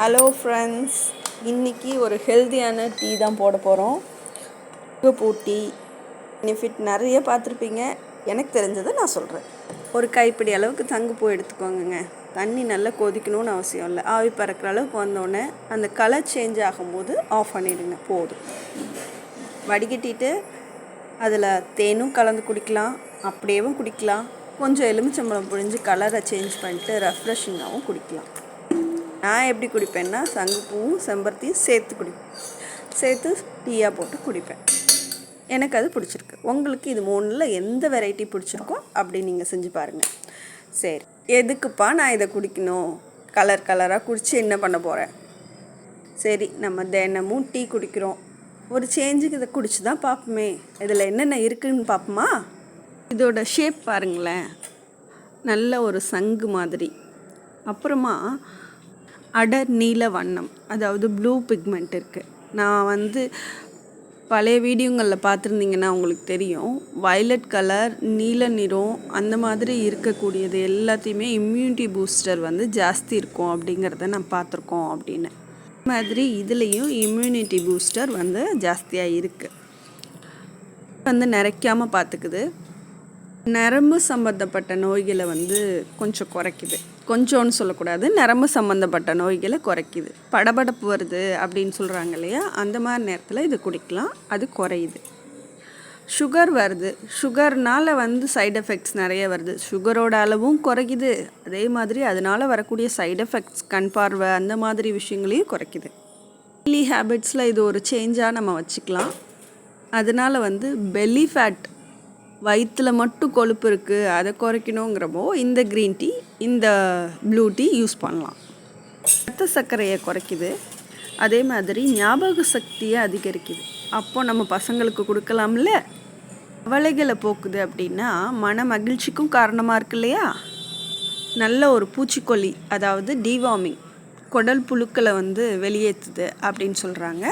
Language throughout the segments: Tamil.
ஹலோ ஃப்ரெண்ட்ஸ் இன்றைக்கி ஒரு ஹெல்த்தியான டீ தான் போட போகிறோம் பூ டீ பெனிஃபிட் நிறைய பார்த்துருப்பீங்க. எனக்கு தெரிஞ்சதை நான் சொல்கிறேன் ஒரு கைப்பிடி அளவுக்கு தங்குப்பூ எடுத்துக்கோங்கங்க. தண்ணி நல்லா கொதிக்கணும்னு அவசியம் இல்லை. ஆவி பறக்கிற அளவுக்கு வந்தோடனே அந்த கலர் சேஞ்ச் ஆகும்போது ஆஃப் பண்ணிவிடுங்க போதும். வடிகட்டிட்டு அதில் தேனும் கலந்து குடிக்கலாம். அப்படியேவும் குடிக்கலாம். கொஞ்சம் எலுமிச்சம்பழம் புழிஞ்சு கலரை சேஞ்ச் பண்ணிட்டு ரெஃப்ரெஷிங்காகவும் குடிக்கலாம். நான் எப்படி குடிப்பேன்னா சங்குப்பூவும் செம்பருத்தியும் சேர்த்து குடிப்பேன் சேர்த்து டீயாக போட்டு குடிப்பேன். எனக்கு அது பிடிச்சிருக்கு. உங்களுக்கு இது மூணில் எந்த வெரைட்டி பிடிச்சிருக்கோ அப்படி நீங்கள் செஞ்சு பாருங்கள் சரி எதுக்குப்பா நான் இதை குடிக்கணும்? கலர் கலராக குடித்து என்ன பண்ண போகிறேன் சரி நம்ம தினமும் டீ குடிக்கிறோம். ஒரு சேஞ்சுக்கு இதை குடிச்சு தான் பார்ப்போமே. இதில் என்னென்ன இருக்குன்னு பார்ப்போமா? இதோட ஷேப் பாருங்களேன். நல்ல ஒரு சங்கு மாதிரி. அப்புறமா அடர் நீல வண்ணம் அதாவது ப்ளூ பிக்மெண்ட் இருக்குது நான் வந்து பழைய வீடியோங்களில் பார்த்துருந்தீங்கன்னா உங்களுக்கு தெரியும். வயலட் கலர் நீல நிறம் அந்த மாதிரி இருக்கக்கூடியது எல்லாத்தையுமே இம்யூனிட்டி பூஸ்டர் வந்து ஜாஸ்தி இருக்கும் அப்படிங்கிறத நான் பார்த்துருக்கோம் அப்படின்னு. மாதிரி இதுலேயும் இம்யூனிட்டி பூஸ்டர் வந்து ஜாஸ்தியாக இருக்குது வந்து நிறைக்காமல் பார்த்துக்குது. நரம்பு சம்மந்தப்பட்ட நோய்களை வந்து கொஞ்சம் குறைக்குது. கொஞ்சோன்னு சொல்லக்கூடாது நரம்பு சம்மந்தப்பட்ட நோய்களை குறைக்குது. படபடப்பு வருது அப்படின்னு சொல்கிறாங்க இல்லையா? அந்த மாதிரி நேரத்தில் இது குடிக்கலாம். அது குறையுது. சுகர் வருது. சுகர்னால் வந்து சைடு எஃபெக்ட்ஸ் நிறைய வருது. சுகரோட அளவும் குறைக்குது. அதே மாதிரி அதனால் வரக்கூடிய சைடு எஃபெக்ட்ஸ் கண் பார்வை அந்த மாதிரி விஷயங்களையும் குறைக்குது. டெய்லி ஹேபிட்ஸில் இது ஒரு சேஞ்சாக நம்ம வச்சுக்கலாம். அதனால் வந்து பெல்லி ஃபேட் வயிற்றில் மட்டும் கொழுப்பு இருக்குது அதை குறைக்கணுங்கிறப்போ இந்த க்ரீன் டீ இந்த ப்ளூ டீ யூஸ் பண்ணலாம். ரத்த சர்க்கரையை குறைக்குது. அதே மாதிரி ஞாபக சக்தியை அதிகரிக்குது. அப்போ நம்ம பசங்களுக்கு கொடுக்கலாம்ல? கவலைகளை போக்குது அப்படின்னா மன மகிழ்ச்சிக்கும் காரணமாக இருக்கு இல்லையா? நல்ல ஒரு பூச்சிக்கொல்லி அதாவது டிவார்மிங் குடல் புழுக்களை வந்து வெளியேற்றுது அப்படின்னு சொல்கிறாங்க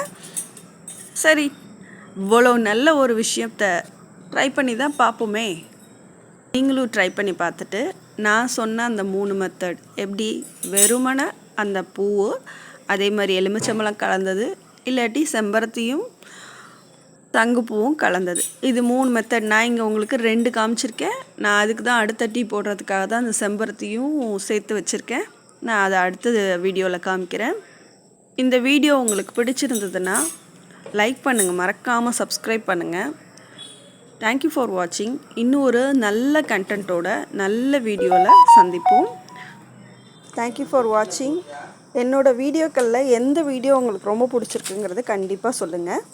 சரி இவ்வளோ நல்ல ஒரு விஷயத்த ட்ரை பண்ணி தான் பார்ப்போமே நீங்களும் ட்ரை பண்ணி பார்த்துட்டு நான் சொன்ன அந்த மூணு மெத்தட் எப்படி வெறுமனை அந்த பூவு அதே மாதிரி எலுமிச்சம்பழம் கலந்தது இல்லாட்டி செம்பருத்தியும் தங்குப்பூவும் கலந்தது. இது மூணு மெத்தட் நான் இங்கே உங்களுக்கு ரெண்டு காமிச்சிருக்கேன். நான் அதுக்கு தான் அடுத்த டீ போடுறதுக்காக தான் அந்த செம்பருத்தியும் சேர்த்து வச்சுருக்கேன். நான் அதை அடுத்தது வீடியோவில் காமிக்கிறேன். இந்த வீடியோ உங்களுக்கு பிடிச்சிருந்ததுன்னா லைக் பண்ணுங்கள் மறக்காமல் சப்ஸ்கிரைப் பண்ணுங்கள் தேங்க்யூ ஃபார் வாட்சிங் இன்னும் ஒரு நல்ல கண்டென்ட்டோட நல்ல வீடியோவில் சந்திப்போம். தேங்க்யூ ஃபார் வாட்சிங் என்னோடய வீடியோக்களில் எந்த வீடியோ உங்களுக்கு ரொம்ப பிடிச்சிருக்குங்கிறது கண்டிப்பாக சொல்லுங்கள்